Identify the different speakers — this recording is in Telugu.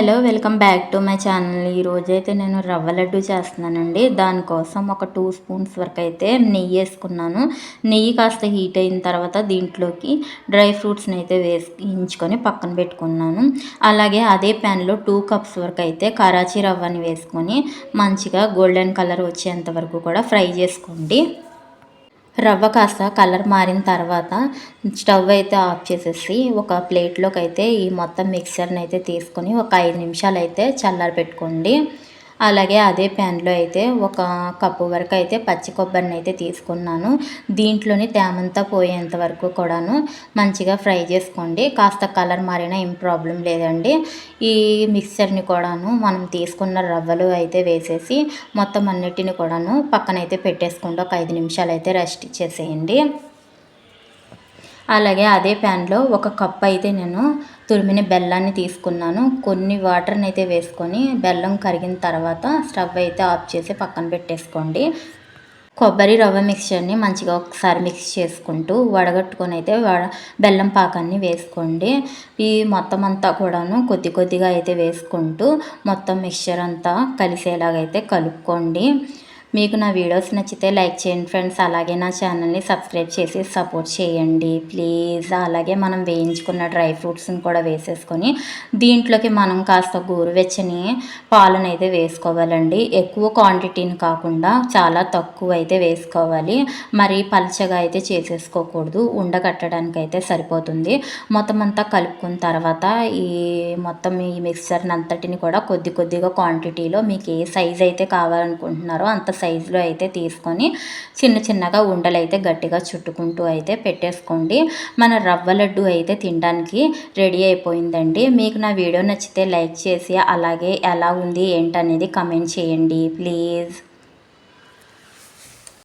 Speaker 1: Hello welcome back to my channel. ఈరోజు అయితే నేను రవ్వ లడ్డు చేస్తున్నానండి. దానికోసం ఒక టూ స్పూన్స్ వరకు అయితే నెయ్యి వేసుకున్నాను. నెయ్యి కాస్త హీట్ అయిన తర్వాత దీంట్లోకి డ్రై ఫ్రూట్స్ని అయితే వేసుకొని పక్కన పెట్టుకున్నాను. అలాగే అదే ప్యాన్లో టూ కప్స్ వరకు అయితే కరాచీ రవ్వని వేసుకొని మంచిగా గోల్డెన్ కలర్ వచ్చేంత వరకు కూడా ఫ్రై చేసుకోండి. రవ్వ కాస్త కలర్ మారిన తర్వాత స్టవ్ అయితే ఆఫ్ చేసేసి ఒక ప్లేట్లోకి అయితే ఈ మొత్తం మిక్సర్ని అయితే తీసుకొని ఒక ఐదు నిమిషాలు అయితే చల్లారి పెట్టుకోండి అలాగే అదే ప్యాన్లో అయితే ఒక కప్పు వరకు అయితే పచ్చి కొబ్బరిని అయితే తీసుకున్నాను. దీంట్లోని తేమంతా పోయేంత వరకు కూడాను మంచిగా ఫ్రై చేసుకోండి. కాస్త కలర్ మారినా ఏం ప్రాబ్లం లేదండి. ఈ మిక్సర్ని కూడాను మనం తీసుకున్న రవ్వలు అయితే వేసేసి మొత్తం అన్నిటిని కూడాను పక్కనైతే పెట్టేసుకోండి ఒక ఐదు నిమిషాలు అయితే రెస్ట్ ఇచ్చేసేయండి. అలాగే అదే ప్యాన్లో ఒక కప్ అయితే నేను తురిమిన బెల్లాన్ని తీసుకున్నాను. కొన్ని వాటర్ని అయితే వేసుకొని బెల్లం కరిగిన తర్వాత స్టవ్ అయితే ఆఫ్ చేసి పక్కన పెట్టేసుకోండి. కొబ్బరి రవ్వ మిక్చర్ని మంచిగా ఒకసారి మిక్స్ చేసుకుంటూ వడగట్టుకొని అయితే వడ బెల్లం పాకాన్ని వేసుకోండి. ఈ మొత్తం అంతా కూడాను కొద్ది కొద్దిగా అయితే వేసుకుంటూ మొత్తం మిక్చర్ అంతా కలిసేలాగైతే కలుపుకోండి. మీకు నా వీడియోస్ నచ్చితే లైక్ చేయండి ఫ్రెండ్స్. అలాగే నా ఛానల్ని సబ్స్క్రైబ్ చేసి సపోర్ట్ చేయండి. ప్లీజ్ అలాగే మనం వేయించుకున్న డ్రై ఫ్రూట్స్ని కూడా వేసేసుకొని దీంట్లోకి మనం కాస్త గోరువెచ్చని పాలను అయితే వేసుకోవాలండి. ఎక్కువ క్వాంటిటీని కాకుండా చాలా తక్కువ అయితే వేసుకోవాలి. మరి పల్చగా అయితే చేసేసుకోకూడదు. ఉండగట్టడానికి అయితే సరిపోతుంది. మొత్తం అంతా కలుపుకున్న తర్వాత ఈ మొత్తం ఈ మిక్సర్ని అంతటిని కూడా కొద్ది కొద్దిగా క్వాంటిటీలో మీకు ఏ సైజ్ అయితే కావాలనుకుంటున్నారో అంత సైజులో అయితే తీసుకొని చిన్న చిన్నగా ఉండలు అయితే గట్టిగా చుట్టుకుంటూ అయితే పెట్టేసుకోండి. మన రవ్వ లడ్డు అయితే తినడానికి రెడీ అయిపోయిందండి. మీకు నా వీడియో నచ్చితే లైక్ చేసి అలాగే ఎలా ఉంది ఏంటనేది కమెంట్ చేయండి. ప్లీజ్.